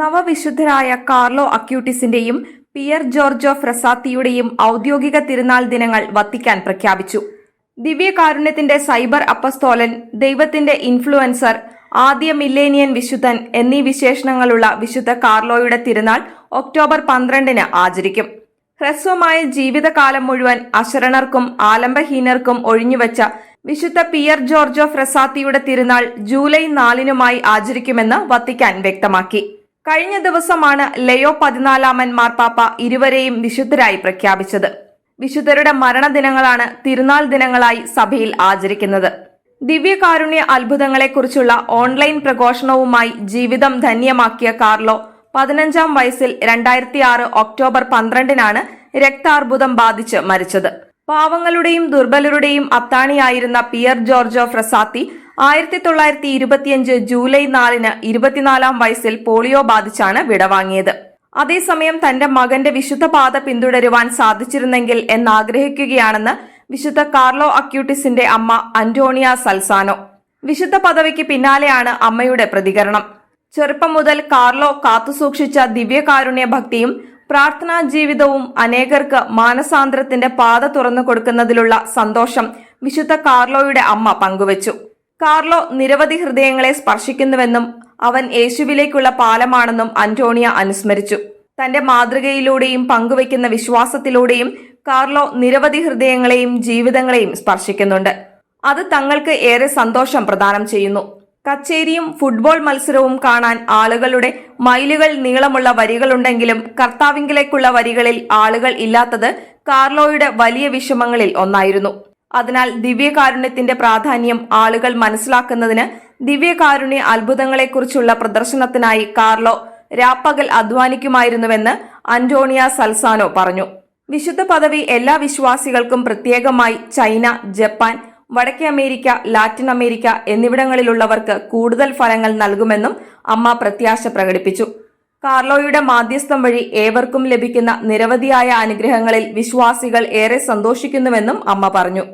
നവവിശുദ്ധരായ Carlo അക്യൂട്ടിസിന്റെയും peer ജോർജോ ഫ്രസാത്തിയുടെയും ഔദ്യോഗിക തിരുനാൾ ദിനങ്ങൾ Vatican പ്രഖ്യാപിച്ചു. ദിവ്യകാരുണ്യത്തിന്റെ സൈബർ അപ്പസ്തോലൻ ദൈവത്തിന്റെ ഇൻഫ്ലുവൻസർ ആദ്യ മില്ലേനിയൻ വിശുദ്ധൻ എന്നീ വിശേഷണങ്ങളുള്ള വിശുദ്ധ കാർലോയുടെ തിരുനാൾ ഒക്ടോബർ പന്ത്രണ്ടിന് ആചരിക്കും. ഹ്രസ്വമായ ജീവിതകാലം മുഴുവൻ അശരണർക്കും ആലംബഹീനർക്കും ഒഴിഞ്ഞുവച്ച വിശുദ്ധ പിയർ ജോർജോ ഫ്രസാത്തിയുടെ തിരുനാൾ ജൂലൈ നാലിനുമായി ആചരിക്കുമെന്ന് വത്തിക്കാൻ വ്യക്തമാക്കി. കഴിഞ്ഞ ദിവസമാണ് ലയോ പതിനാലാമൻ മാർപ്പാപ്പ ഇരുവരെയും വിശുദ്ധരായി പ്രഖ്യാപിച്ചത്. വിശുദ്ധരുടെ മരണദിനങ്ങളാണ് തിരുനാൾ ദിനങ്ങളായി സഭയിൽ ആചരിക്കുന്നത്. ദിവ്യകാരുണ്യ അത്ഭുതങ്ങളെക്കുറിച്ചുള്ള ഓൺലൈൻ പ്രഘോഷണവുമായി ജീവിതം ധന്യമാക്കിയ കാർലോ പതിനഞ്ചാം വയസ്സിൽ രണ്ടായിരത്തി ആറ് ഒക്ടോബർ പന്ത്രണ്ടിനാണ് രക്താർബുദം ബാധിച്ച് മരിച്ചത്. പാവങ്ങളുടെയും ദുർബലരുടെയും അത്താണിയായിരുന്ന പിയർ ജോർജോ ഫ്രസാത്തി ആയിരത്തി തൊള്ളായിരത്തി ഇരുപത്തിയഞ്ച് ജൂലൈ നാലിന് ഇരുപത്തിനാലാം വയസ്സിൽ പോളിയോ ബാധിച്ചാണ് വിടവാങ്ങിയത് അതേസമയം തന്റെ മകന്റെ വിശുദ്ധ പാത പിന്തുടരുവാൻ സാധിച്ചിരുന്നെങ്കിൽ എന്നാഗ്രഹിക്കുകയാണെന്ന് വിശുദ്ധ കാർലോ അക്യൂട്ടിസിന്റെ അമ്മ അന്റോണിയ സൽസാനോ. വിശുദ്ധ പദവിക്ക് പിന്നാലെയാണ് അമ്മയുടെ പ്രതികരണം. ചെറുപ്പം മുതൽ കാർലോ കാത്തുസൂക്ഷിച്ച ദിവ്യകാരുണ്യ ഭക്തിയും പ്രാർത്ഥനാ ജീവിതവും അനേകർക്ക് മാനസാന്തരത്തിന്റെ പാത തുറന്നു കൊടുക്കുന്നതിലുള്ള സന്തോഷം വിശുദ്ധ കാർലോയുടെ അമ്മ പങ്കുവച്ചു. കാർലോ നിരവധി ഹൃദയങ്ങളെ സ്പർശിക്കുന്നുവെന്നും അവൻ യേശുവിലേക്കുള്ള പാലമാണെന്നും അന്റോണിയ അനുസ്മരിച്ചു. തന്റെ മാതൃകയിലൂടെയും പങ്കുവയ്ക്കുന്ന വിശ്വാസത്തിലൂടെയും കാർലോ നിരവധി ഹൃദയങ്ങളെയും ജീവിതങ്ങളെയും സ്പർശിക്കുന്നുണ്ട്. അത് തങ്ങൾക്ക് ഏറെ സന്തോഷം പ്രദാനം ചെയ്യുന്നു. കച്ചേരിയും ഫുട്ബോൾ മത്സരവും കാണാൻ ആളുകളുടെ മൈലുകൾ നീളമുള്ള വരികളുണ്ടെങ്കിലും കർത്താവിങ്കിലേക്കുള്ള വരികളിൽ ആളുകൾ ഇല്ലാത്തത് കാർലോയുടെ വലിയ വിഷമങ്ങളിൽ ഒന്നായിരുന്നു. അതിനാൽ ദിവ്യകാരുണ്യത്തിന്റെ പ്രാധാന്യം ആളുകൾ മനസ്സിലാക്കുന്നതിന് ദിവ്യകാരുണ്യ അത്ഭുതങ്ങളെക്കുറിച്ചുള്ള പ്രദർശനത്തിനായി കാർലോ രാപ്പകൽ അധ്വാനിക്കുമായിരുന്നുവെന്ന് അന്റോണിയ സൽസാനോ പറഞ്ഞു. വിശുദ്ധ പദവി എല്ലാ വിശ്വാസികൾക്കും പ്രത്യേകമായി ചൈന ജപ്പാൻ വടക്കേ അമേരിക്ക ലാറ്റിൻ അമേരിക്ക എന്നിവിടങ്ങളിലുള്ളവർക്ക് കൂടുതൽ ഫലങ്ങൾ നൽകുമെന്നും അമ്മ പ്രത്യാശ പ്രകടിപ്പിച്ചു. കാർലോയുടെ മാധ്യസ്ഥം വഴി ഏവർക്കും ലഭിക്കുന്ന നിരവധിയായ അനുഗ്രഹങ്ങളിൽ വിശ്വാസികൾ ഏറെ സന്തോഷിക്കുന്നുവെന്നും അമ്മ പറഞ്ഞു.